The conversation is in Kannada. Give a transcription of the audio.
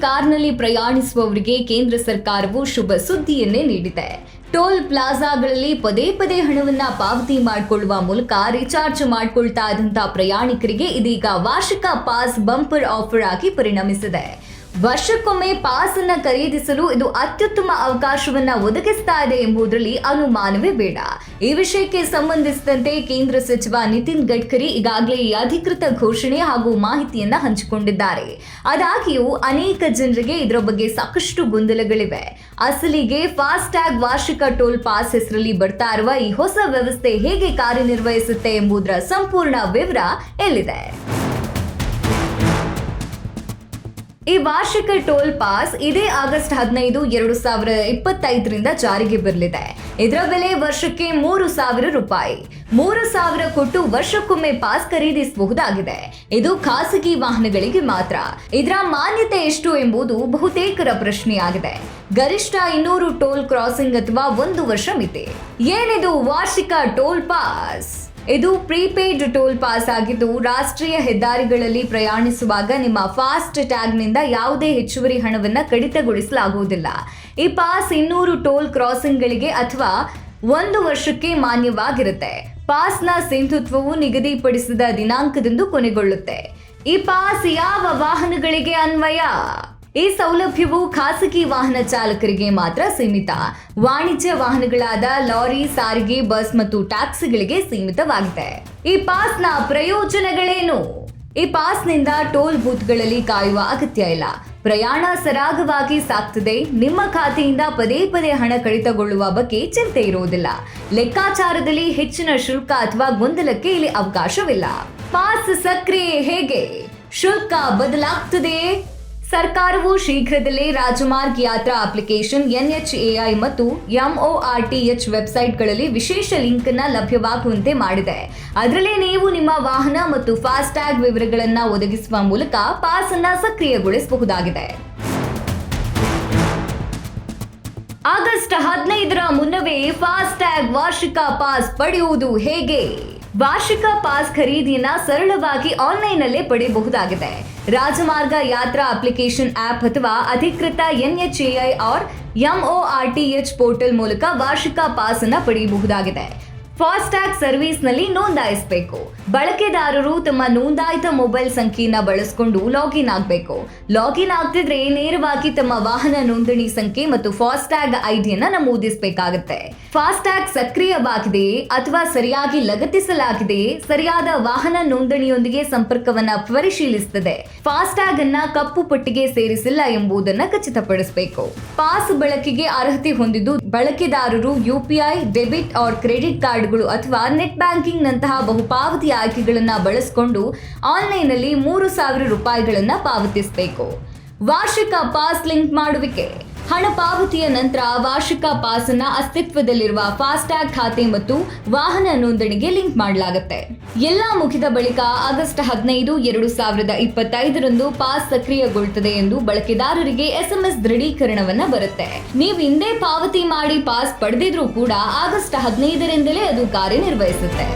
ಕಾರ್ನಲ್ಲಿ ಪ್ರಯಾಣಿಸುವವರಿಗೆ ಕೇಂದ್ರ ಸರ್ಕಾರವು ಶುಭ ಸುದ್ದಿಯನ್ನೇ ನೀಡಿದೆ. ಟೋಲ್ ಪ್ಲಾಜಾಗಳಲ್ಲಿ ಪದೇ ಪದೇ ಹಣವನ್ನ ಪಾವತಿ ಮಾಡಿಕೊಳ್ಳುವ ಮೂಲಕ ರೀಚಾರ್ಜ್ ಮಾಡಿಕೊಳ್ತಾ ಇದ್ದಂತಹ ಪ್ರಯಾಣಿಕರಿಗೆ ಇದೀಗ ವಾರ್ಷಿಕ ಪಾಸ್ ಬಂಪರ್ ಆಫರ್ ಆಗಿ ಪರಿಣಮಿಸಿದೆ. ವರ್ಷಕ್ಕೊಮ್ಮೆ ಪಾಸ್ ಅನ್ನ ಖರೀದಿಸಲು ಇದು ಅತ್ಯುತ್ತಮ ಅವಕಾಶವನ್ನ ಒದಗಿಸ್ತಾ ಇದೆ ಎಂಬುದರಲ್ಲಿ ಅನುಮಾನವೇ ಬೇಡ. ಈ ವಿಷಯಕ್ಕೆ ಸಂಬಂಧಿಸಿದಂತೆ ಕೇಂದ್ರ ಸಚಿವ ನಿತಿನ್ ಗಡ್ಕರಿ ಈಗಾಗಲೇ ಈ ಅಧಿಕೃತ ಘೋಷಣೆ ಹಾಗೂ ಮಾಹಿತಿಯನ್ನ ಹಂಚಿಕೊಂಡಿದ್ದಾರೆ. ಅದಾಗಿಯೂ ಅನೇಕ ಜನರಿಗೆ ಇದರ ಬಗ್ಗೆ ಸಾಕಷ್ಟು ಗೊಂದಲಗಳಿವೆ. ಅಸಲಿಗೆ ಫಾಸ್ಟ್ ಟ್ಯಾಗ್ ವಾರ್ಷಿಕ ಟೋಲ್ ಪಾಸ್ ಹೆಸರಲ್ಲಿ ಬರ್ತಾ ಇರುವ ಈ ಹೊಸ ವ್ಯವಸ್ಥೆ ಹೇಗೆ ಕಾರ್ಯನಿರ್ವಹಿಸುತ್ತೆ ಎಂಬುದರ ಸಂಪೂರ್ಣ ವಿವರ ಎಲ್ಲಿದೆ. ಈ ವಾರ್ಷಿಕ ಟೋಲ್ ಪಾಸ್ ಇದೇ ಆಗಸ್ಟ್ ಹದಿನೈದು, ಎರಡು ಸಾವಿರ ಇಪ್ಪತ್ತೈದರಿಂದ ಜಾರಿಗೆ ಬರಲಿದೆ. ಇದರ ಬೆಲೆ ವರ್ಷಕ್ಕೆ ಮೂರು ಸಾವಿರ ರೂಪಾಯಿ. ಮೂರು ಸಾವಿರ ಕೊಟ್ಟು ವರ್ಷಕ್ಕೊಮ್ಮೆ ಪಾಸ್ ಖರೀದಿಸಬಹುದಾಗಿದೆ. ಇದು ಖಾಸಗಿ ವಾಹನಗಳಿಗೆ ಮಾತ್ರ. ಇದರ ಮಾನ್ಯತೆ ಎಷ್ಟು ಎಂಬುದು ಬಹುತೇಕರ ಪ್ರಶ್ನೆಯಾಗಿದೆ. ಗರಿಷ್ಠ ಇನ್ನೂರು ಟೋಲ್ ಕ್ರಾಸಿಂಗ್ ಅಥವಾ ಒಂದು ವರ್ಷ ಮಿತಿ. ಏನಿದು ವಾರ್ಷಿಕ ಟೋಲ್ ಪಾಸ್? ಇದು ಪ್ರೀಪೇಯ್ಡ್ ಟೋಲ್ ಪಾಸ್ ಆಗಿದ್ದು ರಾಷ್ಟ್ರೀಯ ಹೆದ್ದಾರಿಗಳಲ್ಲಿ ಪ್ರಯಾಣಿಸುವಾಗ ನಿಮ್ಮ ಫಾಸ್ಟ್ ಟ್ಯಾಗ್ನಿಂದ ಯಾವುದೇ ಹೆಚ್ಚುವರಿ ಹಣವನ್ನು ಕಡಿತಗೊಳಿಸಲಾಗುವುದಿಲ್ಲ. ಈ ಪಾಸ್ ಇನ್ನೂರು ಟೋಲ್ ಕ್ರಾಸಿಂಗ್ಗಳಿಗೆ ಅಥವಾ ಒಂದು ವರ್ಷಕ್ಕೆ ಮಾನ್ಯವಾಗಿರುತ್ತೆ. ಪಾಸ್ನ ಸಿಂಧುತ್ವವು ನಿಗದಿಪಡಿಸಿದ ದಿನಾಂಕದಂದು ಕೊನೆಗೊಳ್ಳುತ್ತೆ. ಈ ಪಾಸ್ ಯಾವ ವಾಹನಗಳಿಗೆ ಅನ್ವಯ? ಈ ಸೌಲಭ್ಯವು ಖಾಸಗಿ ವಾಹನ ಚಾಲಕರಿಗೆ ಮಾತ್ರ ಸೀಮಿತ. ವಾಣಿಜ್ಯ ವಾಹನಗಳಾದ ಲಾರಿ, ಸಾರಿಗೆ, ಬಸ್ ಮತ್ತು ಟ್ಯಾಕ್ಸಿಗಳಿಗೆ ಸೀಮಿತವಾಗಿದೆ. ಈ ಪಾಸ್ನ ಪ್ರಯೋಜನಗಳೇನು? ಈ ಪಾಸ್ನಿಂದ ಟೋಲ್ ಬೂತ್ಗಳಲ್ಲಿ ಕಾಯುವ ಅಗತ್ಯ ಇಲ್ಲ. ಪ್ರಯಾಣ ಸರಾಗವಾಗಿ ಸಾಗ್ತದೆ ನಿಮ್ಮ ಖಾತೆಯಿಂದ ಪದೇ ಪದೇ ಹಣ ಕಡಿತಗೊಳ್ಳುವ ಬಗ್ಗೆ ಚಿಂತೆ ಇರುವುದಿಲ್ಲ. ಲೆಕ್ಕಾಚಾರದಲ್ಲಿ ಹೆಚ್ಚಿನ ಶುಲ್ಕ ಅಥವಾ ಗೊಂದಲಕ್ಕೆ ಇಲ್ಲಿ ಅವಕಾಶವಿಲ್ಲ. ಪಾಸ್ ಸಕ್ರಿಯೆ ಹೇಗೆ? ಶುಲ್ಕ ಬದಲಾಗ್ತದೆಯೇ? ಸರ್ಕಾರವು ಶೀಘ್ರದಲ್ಲೇ ರಾಜಮಾರ್ಗ್ ಯಾತ್ರಾ ಅಪ್ಲಿಕೇಶನ್, ಎನ್ಎಚ್ಎಐ ಮತ್ತು ಎಂಒಆರ್ಟಿಎಚ್ ವೆಬ್ಸೈಟ್ಗಳಲ್ಲಿ ವಿಶೇಷ ಲಿಂಕ್ ಅನ್ನ ಲಭ್ಯವಾಗುವಂತೆ ಮಾಡಿದೆ. ಅದರಲ್ಲಿ ನೀವು ನಿಮ್ಮ ವಾಹನ ಮತ್ತು ಫಾಸ್ಟ್ಯಾಗ್ ವಿವರಗಳನ್ನು ಒದಗಿಸುವ ಮೂಲಕ ಪಾಸ್ ಅನ್ನ ಸಕ್ರಿಯಗೊಳಿಸಬಹುದಾಗಿದೆ. ಆಗಸ್ಟ್ ಹದಿನೈದರ ಮುನ್ನವೇ ಫಾಸ್ಟ್ಯಾಗ್ ವಾರ್ಷಿಕ ಪಾಸ್ ಪಡೆಯುವುದು ಹೇಗೆ? ವಾರ್ಷಿಕ ಪಾಸ್ ಖರೀದಿಯನ್ನ ಸರಳವಾಗಿ ಆನ್ಲೈನ್ನಲ್ಲೇ ಪಡೆಯಬಹುದಾಗಿದೆ. ರಾಜಮಾರ್ಗ ಯಾತ್ರಾ ಅಪ್ಲಿಕೇಶನ್ ಆಪ್ ಅಥವಾ ಅಧಿಕೃತ ಎನ್ಎಚ್ಎಐ ಆರ್ ಎಂಒಆರ್ಟಿಎಚ್ ಪೋರ್ಟಲ್ ಮೂಲಕ ವಾರ್ಷಿಕ ಪಾಸ್ ಅನ್ನ ಪಡೆಯಬಹುದಾಗಿದೆ. ಫಾಸ್ಟ್ಯಾಗ್ ಸರ್ವಿಸ್ನಲ್ಲಿ ನೋಂದಾಯಿಸಬೇಕು. ಬಳಕೆದಾರರು ತಮ್ಮ ನೋಂದಾಯಿತ ಮೊಬೈಲ್ ಸಂಖ್ಯೆಯನ್ನ ಬಳಸಿಕೊಂಡು ಲಾಗಿನ್ ಆಗಬೇಕು. ಲಾಗಿನ್ ಆಗ್ತಿದ್ರೆ ನೇರವಾಗಿ ತಮ್ಮ ವಾಹನ ನೋಂದಣಿ ಸಂಖ್ಯೆ ಮತ್ತು ಫಾಸ್ಟ್ಯಾಗ್ ಐಡಿಯನ್ನ ನಮೂದಿಸಬೇಕಾಗುತ್ತೆ. ಫಾಸ್ಟ್ಯಾಗ್ ಸಕ್ರಿಯವಾಗಿದೆ ಅಥವಾ ಸರಿಯಾಗಿ ಲಗತ್ತಿಸಲಾಗಿದೆಯೇ ಸರಿಯಾದ ವಾಹನ ನೋಂದಣಿಯೊಂದಿಗೆ ಸಂಪರ್ಕವನ್ನ ಪರಿಶೀಲಿಸುತ್ತದೆ ಫಾಸ್ಟ್ಯಾಗ್ ಅನ್ನ ಕಪ್ಪು ಪಟ್ಟಿಗೆ ಸೇರಿಸಿಲ್ಲ ಎಂಬುದನ್ನ ಖಚಿತಪಡಿಸಬೇಕು. ಪಾಸ್ ಬಳಕೆಗೆ ಅರ್ಹತೆ ಹೊಂದಿದ್ದು ಬಳಕೆದಾರರು ಯುಪಿಐ ಡೆಬಿಟ್ ಆರ್ ಕ್ರೆಡಿಟ್ ಕಾರ್ಡ್ಗಳು ಅಥವಾ ನೆಟ್ ಬ್ಯಾಂಕಿಂಗ್ ನಂತಹ ಬಹುಪಾವತಿ ಆಯ್ಕೆಗಳನ್ನ ಬಳಸಿಕೊಂಡು ಆನ್ಲೈನ್ನಲ್ಲಿ ಮೂರು ಸಾವಿರ ರೂಪಾಯಿಗಳನ್ನ ಪಾವತಿಸಬೇಕು. ವಾರ್ಷಿಕ ಪಾಸ್ ಲಿಂಕ್ ಮಾಡುವಿಕೆ. ಹಣ ಪಾವತಿಯ ನಂತರ ವಾರ್ಷಿಕ ಪಾಸ್ನ ಅಸ್ತಿತ್ವದಲ್ಲಿರುವ ಫಾಸ್ಟ್ಯಾಗ್ ಖಾತೆ ಮತ್ತು ವಾಹನ ನೋಂದಣಿಗೆ ಲಿಂಕ್ ಮಾಡಲಾಗುತ್ತೆ. ಎಲ್ಲಾ ಮುಗಿದ ಬಳಿಕ ಆಗಸ್ಟ್ ಹದಿನೈದು, ಎರಡು ಸಾವಿರದ ಇಪ್ಪತ್ತೈದರಂದು ಪಾಸ್ ಸಕ್ರಿಯಗೊಳ್ಳುತ್ತದೆ ಎಂದು ಬಳಕೆದಾರರಿಗೆ ಎಸ್ಎಂಎಸ್ ದೃಢೀಕರಣವನ್ನ ಬರುತ್ತೆ. ನೀವು ಹಿಂದೆ ಪಾವತಿ ಮಾಡಿ ಪಾಸ್ ಪಡೆದಿದ್ರೂ ಕೂಡ ಆಗಸ್ಟ್ ಹದಿನೈದರಿಂದಲೇ ಅದು ಕಾರ್ಯನಿರ್ವಹಿಸುತ್ತೆ.